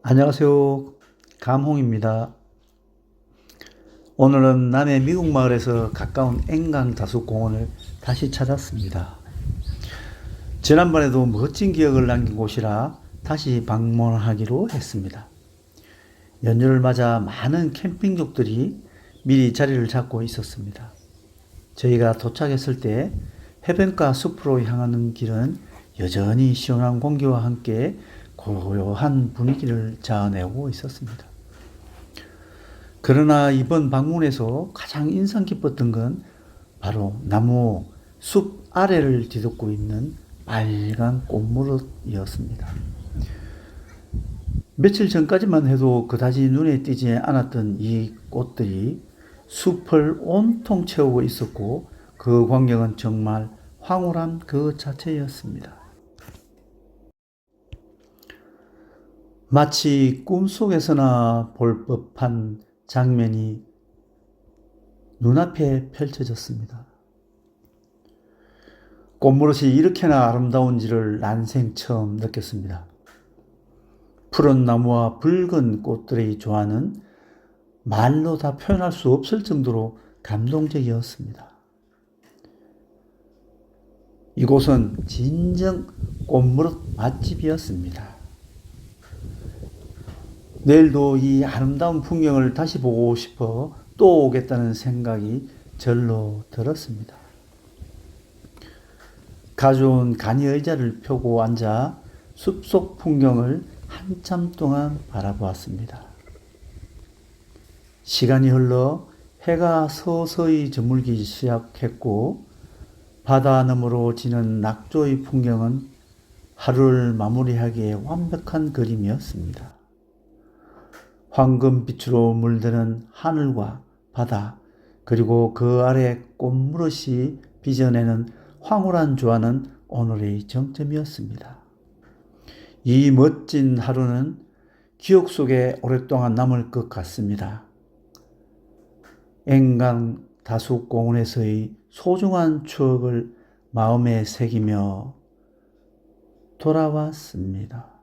안녕하세요. 감홍입니다. 오늘은 남해 미국 마을에서 가까운 앵강 다수 공원을 다시 찾았습니다. 지난번에도 멋진 기억을 남긴 곳이라 다시 방문하기로 했습니다. 연휴를 맞아 많은 캠핑족들이 미리 자리를 잡고 있었습니다. 저희가 도착했을 때 해변가 숲으로 향하는 길은 여전히 시원한 공기와 함께 고요한 분위기를 자아내고 있었습니다. 그러나 이번 방문에서 가장 인상 깊었던 건 바로 나무 숲 아래를 뒤덮고 있는 빨간 꽃무릇이었습니다. 며칠 전까지만 해도 그다지 눈에 띄지 않았던 이 꽃들이 숲을 온통 채우고 있었고 그 광경은 정말 황홀한 그 자체였습니다. 마치 꿈속에서나 볼 법한 장면이 눈앞에 펼쳐졌습니다. 꽃무릇이 이렇게나 아름다운지를 난생 처음 느꼈습니다. 푸른 나무와 붉은 꽃들의 조화는 말로 다 표현할 수 없을 정도로 감동적이었습니다. 이곳은 진정 꽃무릇 맛집이었습니다. 내일도 이 아름다운 풍경을 다시 보고 싶어 또 오겠다는 생각이 절로 들었습니다. 가져온 간이 의자를 펴고 앉아 숲속 풍경을 한참 동안 바라보았습니다. 시간이 흘러 해가 서서히 저물기 시작했고 바다 너머로 지는 낙조의 풍경은 하루를 마무리하기에 완벽한 그림이었습니다. 황금빛으로 물드는 하늘과 바다, 그리고 그 아래 꽃무릇이 빚어내는 황홀한 조화는 오늘의 정점이었습니다. 이 멋진 하루는 기억 속에 오랫동안 남을 것 같습니다. 앵강 다수공원에서의 소중한 추억을 마음에 새기며 돌아왔습니다.